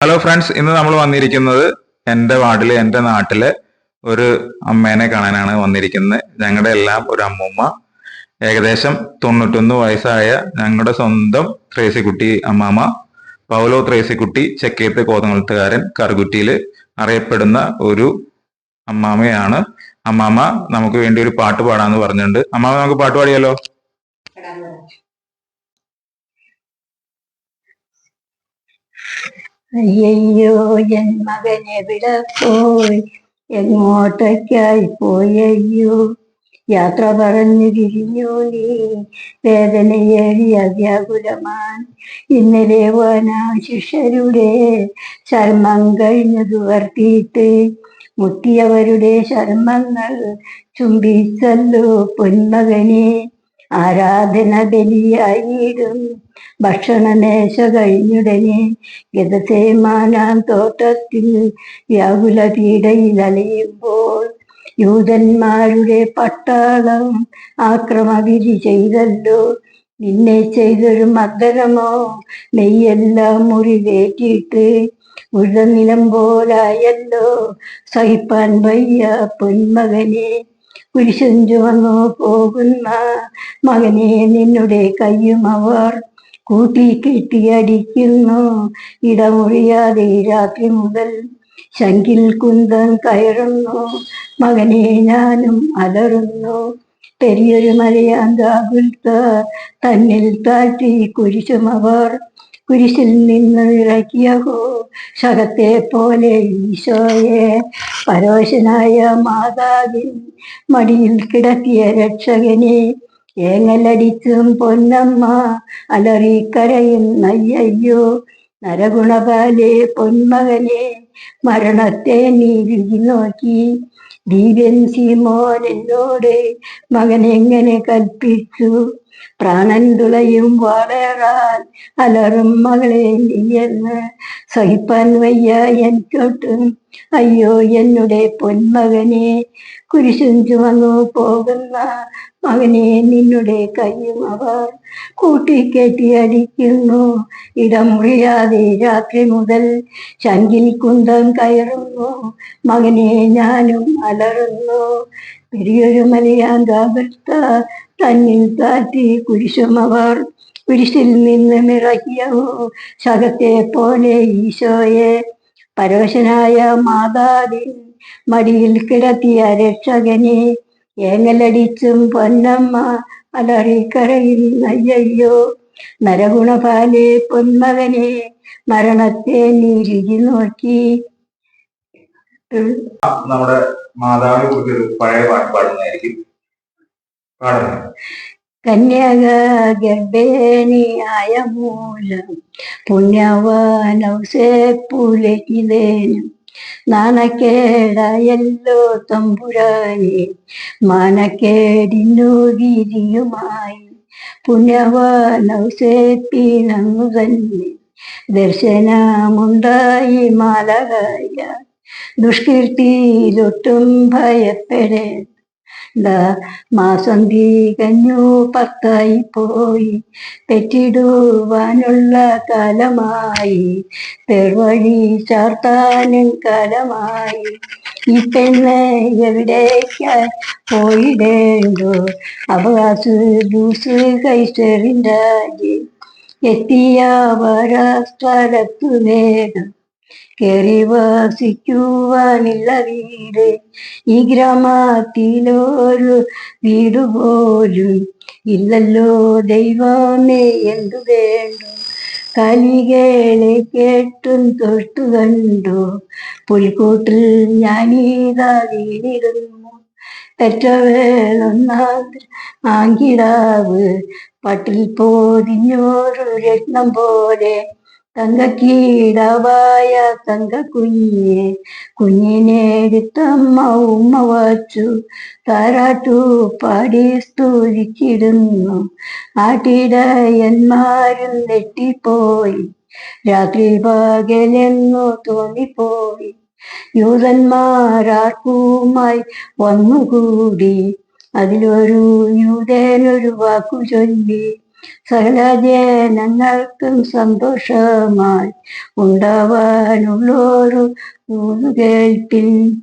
Hello friends ഇന്ന് നമ്മൾ വന്നിരിക്കുന്നത് എന്റെ വാർഡിൽ എന്റെ നാട്ടിലെ ഒരു അമ്മേനെ കാണാനാണ് വന്നിരിക്കുന്നത്. ഞങ്ങളുടെ എല്ലാം ഒരു അമ്മൂമ്മ. ഏകദേശം തൊണ്ണൂറ്റൊന്ന് വയസ്സായ ഞങ്ങളുടെ സ്വന്തം ത്രേസിക്കുട്ടി അമ്മാമ്മ പൗലോ ത്രേസിക്കുട്ടി ചെക്കേത്ത് കോതങ്ങളത്തുകാരൻ കറുകുറ്റിയിൽ അറിയപ്പെടുന്ന ഒരു അമ്മാമ്മയാണ്. അമ്മാമ്മ നമുക്ക് വേണ്ടി ഒരു പാട്ട് പാടാന്ന് പറഞ്ഞിട്ടുണ്ട്. അമ്മാമ്മ നമുക്ക് പാട്ട് പാടിയാലോ? അയ്യോ എൻ മകനെ വിട പോയി എങ്ങോട്ടേക്കായി പോയയ്യോ? യാത്ര പറഞ്ഞു തിരിഞ്ഞു നീ. വേദനയേറിയ വ്യാകുലമാൻ. ഇന്നലെ വനാ ശിഷ്യരുടെ ചർമ്മം കഴിഞ്ഞു തുവർത്തിയിട്ട് മുത്തിയവരുടെ ചർമ്മങ്ങൾ ചുംബിച്ചല്ലോ പൊന്മകനെ ആരാധന ബലിയായിടും. ഭക്ഷണമേശ കഴിഞ്ഞുടനെ ഗതസേമാനാം തോട്ടത്തിൽ വ്യാകുല പീഡയിൽ അലയുമ്പോൾ യൂതന്മാരുടെ പട്ടാളം ആക്രമവിധി ചെയ്തല്ലോ. നിന്നെ ചെയ്തൊരു മർദ്ദനമോ? നെയ്യെല്ലാം മുറിവേറ്റിട്ട് ഉഴനിലം പോലായല്ലോ. സഹിപ്പാൻ വയ്യ പൊന്മകനെ കുരിശും ചുവന്നു പോകുന്ന മകനെ നിന്നുടെ കയ്യും അവർ കൂട്ടി കെട്ടിയടിക്കുന്നു ഇടമൊഴിയാതെ രാത്രി മുതൽ ശങ്കിൽ കുന്തം കയറുന്നു. മകനെ ഞാനും അലറുന്നു. പെരിയൊരു മലയാന്താകുൽത്ത തന്നിൽ താഴ്ത്തി കുരിശും അവർ കുരിശിൽ നിന്ന് ഇറക്കിയഹോ ശകത്തെ പോലെ ഈശോയെ പരോശനായ മാതാവിൻ മടിയിൽ കിടത്തിയ രക്ഷകനെ ഏങ്ങലടിച്ചും പൊന്നമ്മ അലറിക്കരയും നയ്യയ്യോ നരഗുണപാലെ പൊന്മകനെ മരണത്തെ നീ രുചി നോക്കി. ദീപൻ സീമോൻ എന്നോട് മകൻ എങ്ങനെ കൽപ്പിച്ചു? പ്രാണൻ തുളയും വളരാൻ അലറും മകളെ നീയെന്ന് സഹിപ്പാൻ വയ്യ എനിക്കൊട്ടും അയ്യോ എന്നുടെ പൊന്മകനെ കുരിശും ചുമന്നു പോകുന്ന മകനെ നിന്നുടെ കയ്യും അവർ കൂട്ടിക്കെട്ടി അടിക്കുന്നു. ഇടമുറിയാതെ രാത്രി മുതൽ ശങ്കിൽ കുന്തം കയറുന്നു. മകനെ ഞാനും അലറുന്നു. പെരിയൊരു മലയാന്താപർത്ത തന്നിൽ താറ്റി കുരിശുമവർ കുരിശിൽ നിന്ന് ഇറക്കിയവോ ശകത്തെ പോലെ ഈശോയെ. പരവശനായ മാതാവിൻ മടിയിൽ കിടത്തിയ രക്ഷകനെ ഏങ്ങലടിച്ചും പൊന്നമ്മ അലറിക്കരയിൽ അയ്യോ നരഗുണപാലെ പൊന്മകനെ മരണത്തെ നീ രുചി നോക്കി. നമ്മുടെ മാതാവിനെ കുറിച്ച് ഒരു പഴയ പാട്ട് പാടുന്നതായിരിക്കും. പാടുന്നത് കന്യക ഗർഭേണിയായ മൂലം പുണ്യവാനൗസേ പുലകിതേനും നാണക്കേടായല്ലോ തമ്പുരാനെ മാനക്കേടിനു വീതിയുമായി പുണ്യവാനൗസേ പീനങ്ങു തന്നെ ദർശനമുണ്ടായി മാലകായ. ദുഷ്കീർത്തിയിലൊട്ടും ഭയപ്പെടേണ്ട. മാസം തികഞ്ഞു പത്തായി പോയി. തെറ്റിടുവാനുള്ള കാലമായി. തെർവഴി ചാർത്താനും കാലമായി. ഈ പെണ്ണ് എവിടേക്കായി പോയിടേണ്ടോ? അവകാശ ദൂസ് കൈസറിന്റെ എത്തിയ വരാസ്ഥലത്തു വേഗം കേറി വസിക്കുവാനില്ല വീട് ഈ ഗ്രാമത്തിലൊരു വീടുപോലും ഇല്ലല്ലോ. ദൈവമേ എന്തു വേണ്ടു? കലികളെ കേട്ടും തൊട്ടു കണ്ടു. പുൽക്കൂട്ടിൽ ഞാനീതാ വീണിരുന്നു. പെറ്റവേളൊന്നാം ആങ്കിടാവ് പട്ടിൽ പോതിഞ്ഞോരു രത്നം പോലെ തങ്കക്കീടവായ തങ്ക കുഞ്ഞെ കുഞ്ഞിനെ എടുത്തമ്മ ഉമ്മ വച്ചു. താരാട്ടു പാടി സ്തുതിച്ചിടുന്നു. ആട്ടിടയന്മാരും നെട്ടിപ്പോയി. രാത്രി പകലെന്നു തോന്നിപ്പോയി. യൂതന്മാരാർക്കുമായി വന്നുകൂടി. അതിലൊരു യൂതനൊരു വാക്കു ചൊല്ലി. സകല ജനങ്ങൾക്കും സന്തോഷമായി. ഉണ്ടാവാനുള്ളൊരു കേൾപ്പിൻ.